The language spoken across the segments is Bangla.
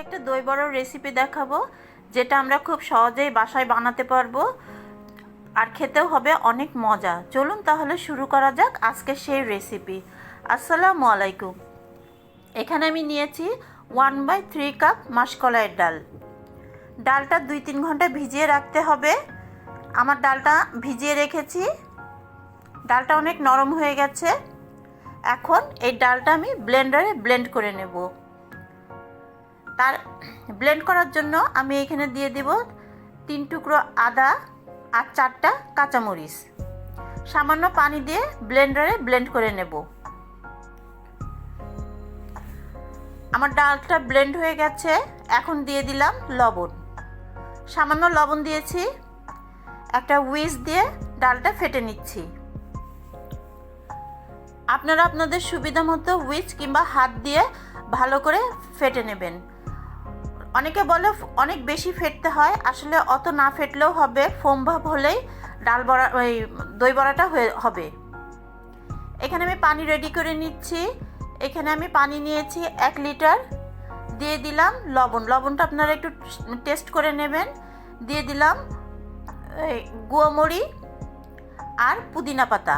একটা দই বড়ার রেসিপি দেখাবো, যেটা আমরা খুব সহজেই বাসায় বানাতে পারব। আর খেতেও হবে অনেক মজা। চলুন তাহলে শুরু করা যাক আজকে সেই রেসিপি আসসালামু আলাইকুম। এখানে আমি নিয়েছি ওয়ান বাই থ্রি কাপ মাসকলাইয়ের ডাল। ডালটা দুই তিন ঘণ্টা ভিজিয়ে রাখতে হবে। আমার ডালটা ভিজিয়ে রেখেছি। ডালটা অনেক নরম হয়ে গেছে। এখন এই ডালটা আমি ব্লেন্ডারে ব্লেন্ড করে নেব। তার ব্লেন্ড করার জন্য আমি এখানে দিয়ে দিব তিন টুকরো আদা আর চারটা কাঁচামরিচ। সামান্য পানি দিয়ে ব্লেন্ডারে ব্লেন্ড করে নেব। আমার ডালটা ব্লেন্ড হয়ে গেছে, এখন দিয়ে দিলাম লবণ। সামান্য লবণ দিয়েছি, একটা উইস দিয়ে ডালটা ফেটে নিচ্ছি। আপনারা আপনাদের সুবিধা মতো উইচ কিংবা হাত দিয়ে ভালো করে ফেটে নেবেন। অনেকে বলে অনেক বেশি ফেটতে হয়। আসলে অত না ফেটলেও হবে। ফোম ভাব হলেই ডাল বড়া, ওই দই বড়াটা হয়ে, হবে। এখানে আমি পানি রেডি করে নিচ্ছি। এখানে আমি পানি নিয়েছি এক লিটার। দিয়ে দিলাম লবণ। লবণটা আপনারা একটু টেস্ট করে নেবেন। দিয়ে দিলাম, এই গুয়ামরি আর পুদিনা পাতা।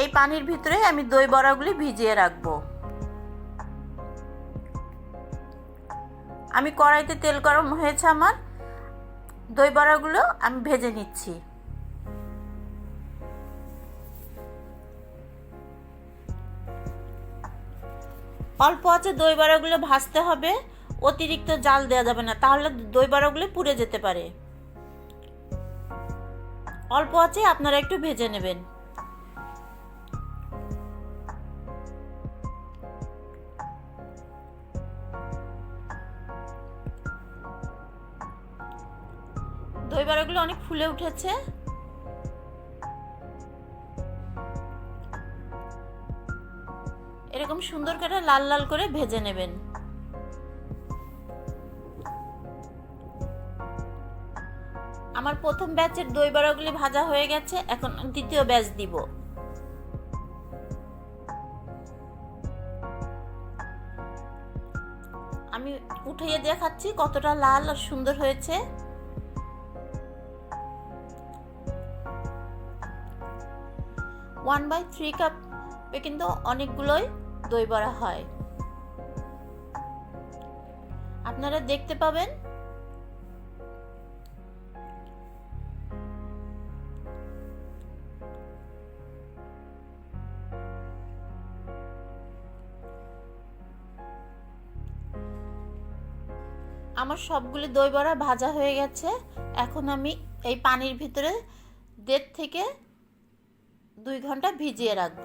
এই পানির ভিতরে আমি দই বড়াগুলি ভিজিয়ে রাখব। আমি কড়াইতে তেল গরম হয়েছে আমার। দই বড়াগুলো আমি ভেজে নিচ্ছি। অল্প আছে দই বড়াগুলো ভাজতে হবে। অতিরিক্ত জাল দেওয়া যাবে না, তাহলে দই বড়াগুলো পুড়ে যেতে পারে। অল্প আছে আপনারা একটু ভেজে নেবেন। দই বড়াগুলো অনেক ফুলে উঠেছে। এরকম সুন্দর করে লাল লাল করে ভেজে নেবেন। আমার প্রথম ব্যাচের দই বড়াগুলি ভাজা হয়ে গেছে, এখন দ্বিতীয় ব্যাচ দিব। আমি উঠিয়ে দেখাচ্ছি কতটা লাল আর সুন্দর হয়েছে। ওয়ান বাই থ্রি কাপে কিন্তু অনেকগুলোই দই বড়া হয়। আপনারা দেখতে পাবেন আমার সবগুলি দই বড়া ভাজা হয়ে গেছে। এখন আমি এই পানির ভিতরে দেড় থেকে দুই ঘণ্টা ভিজিয়ে রাখব।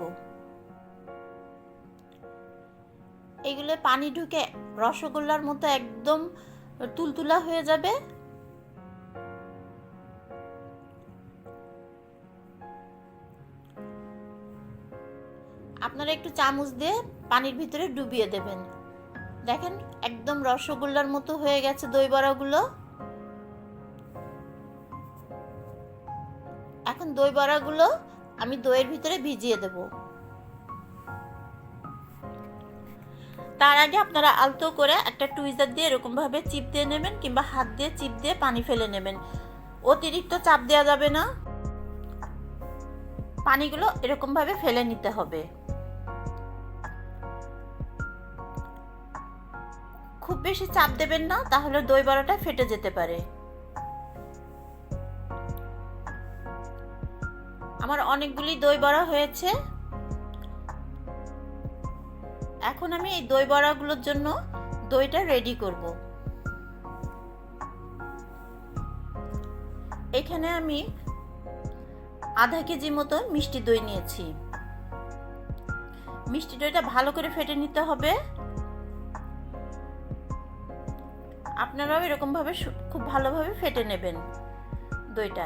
এগুলো পানি ঢুকে রসগোল্লার মতো একদম তুলতুলা হয়ে যাবে। আপনারা একটু চামচ দিয়ে পানির ভিতরে ডুবিয়ে দেবেন। দেখেন একদম রসগোল্লার মতো হয়ে গেছে দই বড়াগুলো। এখন দই বড়াগুলো আমি দইয়ের ভিতরে ভিজিয়ে দেব। তার আগে আপনারা আলতো করে একটা টুইজার দিয়ে এরকমভাবে চিপ দিয়ে নেবেন কিংবা হাত দিয়ে চিপ দিয়ে পানি ফেলে নেবেন। অতিরিক্ত চাপ দেওয়া যাবে না। পানিগুলো এরকমভাবে ফেলে নিতে হবে। খুব বেশি চাপ দেবেন না, তাহলে দই বড়াটা ফেটে যেতে পারে। আমার অনেকগুলি দই বড়া হয়েছে। এখন আমি এই দই বড়াগুলোর জন্য দইটা রেডি করব। এখানে আমি আধা কেজি মতো মিষ্টি দই নিয়েছি। মিষ্টি দইটা ভালো করে ফেটে নিতে হবে। আপনারাও এরকমভাবে খুব ভালোভাবে ফেটে নেবেন দইটা।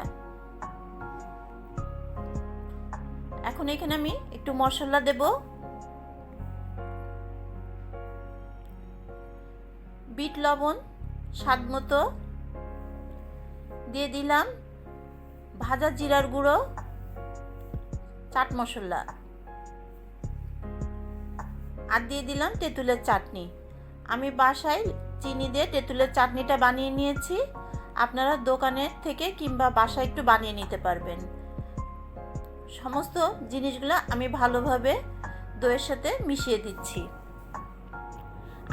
এখন এখানে আমি একটু মশলা দেব। বিট লবণ, স্বাদ মতো। দিয়ে দিলাম ভাজা জিরার গুঁড়ো, চাট মশলা। আর দিয়ে দিলাম তেঁতুলের চাটনি। আমি বাসায় চিনি দিয়ে তেঁতুলের চাটনিটা বানিয়ে নিয়েছি। আপনারা দোকানের থেকে কিংবা বাসায় একটু বানিয়ে নিতে পারবেন। সমস্ত জিনিসগুলো আমি ভালোভাবে দইয়ের সাথে মিশিয়ে দিচ্ছি।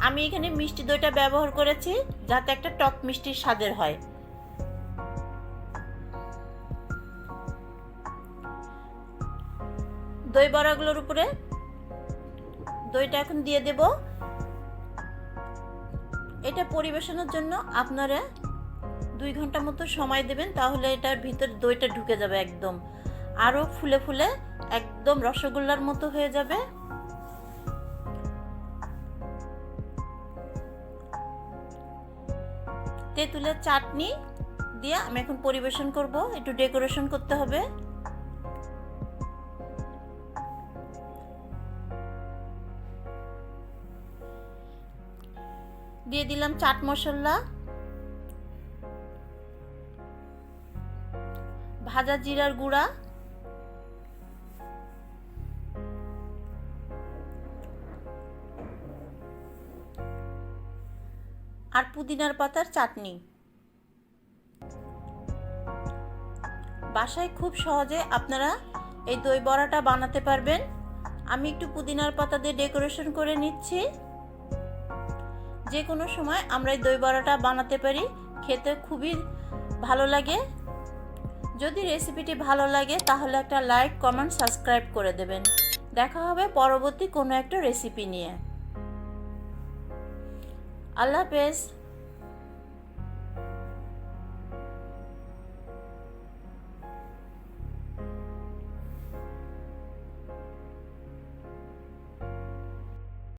আমি এখানে মিষ্টি দইটা ব্যবহার করেছি যাতে একটা টক মিষ্টির স্বাদের হয়। দই বড়াগুলোর উপরে দইটা এখন দিয়ে দেব। এটা পরিবেশনের জন্য আপনারা দুই ঘণ্টা মতো সময় দেবেন, তাহলে এটার ভিতর দইটা ঢুকে যাবে একদম। আরও ফুলে ফুলে একদম রসগোল্লার মতো হয়ে যাবে। তেঁতুলের চাটনি দিয়ে আমি এখন পরিবেশন করব, একটু ডেকোরেশন করতে হবে। দিয়ে দিলাম চাট মশলা। ভাজা জিরার গুঁড়া। আর পুদিনার পাতার চাটনি। বাসায় খুব সহজে আপনারা এই দই বড়াটা বানাতে পারবেন। আমি একটু পুদিনার পাতা দিয়ে ডেকোরেশন করে নিচ্ছি। যে কোনো সময় আমরা এই দই বড়াটা বানাতে পারি, খেতে খুবই ভালো লাগে। যদি রেসিপিটি ভালো লাগে, তাহলে একটা লাইক, কমেন্ট, সাবস্ক্রাইব করে দেবেন। দেখা হবে পরবর্তী কোনো একটা রেসিপি নিয়ে। আল্লাহ হাফেজ।